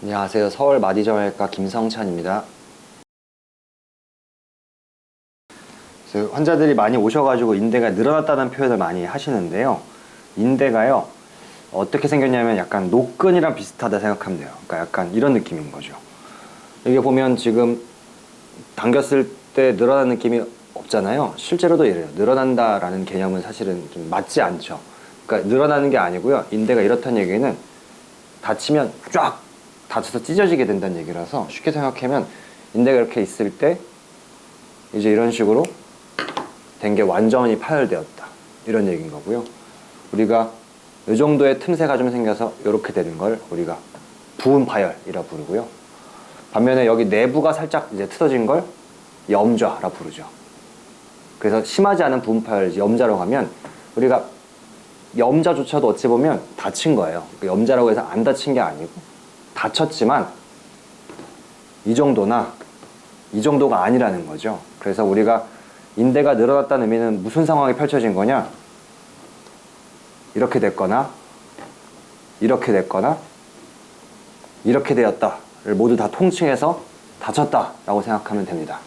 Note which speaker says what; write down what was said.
Speaker 1: 안녕하세요. 서울 마디정형외과 김성찬입니다. 환자들이 많이 오셔가지고 인대가 늘어났다는 표현을 많이 하시는데요. 인대가요 어떻게 생겼냐면 약간 노끈이랑 비슷하다 생각하면 돼요. 그러니까 약간 이런 느낌인 거죠. 이게 보면 지금 당겼을 때 늘어나는 느낌이 없잖아요. 실제로도 이래요. 늘어난다라는 개념은 사실은 좀 맞지 않죠. 그러니까 늘어나는 게 아니고요. 인대가 이렇다는 얘기는 다치면 쫙 다쳐서 찢어지게 된다는 얘기라서 쉽게 생각하면 인대가 이렇게 있을 때 이제 이런 식으로 된 게 완전히 파열되었다 이런 얘기인 거고요. 우리가 이 정도의 틈새가 좀 생겨서 이렇게 되는 걸 우리가 부은 파열이라 부르고요. 반면에 여기 내부가 살짝 이제 틀어진 걸 염좌라 부르죠. 그래서 심하지 않은 부은 파열 염좌라고 하면 우리가 염자조차도 어찌 보면 다친 거예요. 그 염자라고 해서 안 다친 게 아니고 다쳤지만 이 정도나 이 정도가 아니라는 거죠. 그래서 우리가 인대가 늘어났다는 의미는 무슨 상황이 펼쳐진 거냐? 이렇게 됐거나 이렇게 됐거나 이렇게 되었다를 모두 다 통칭해서 다쳤다라고 생각하면 됩니다.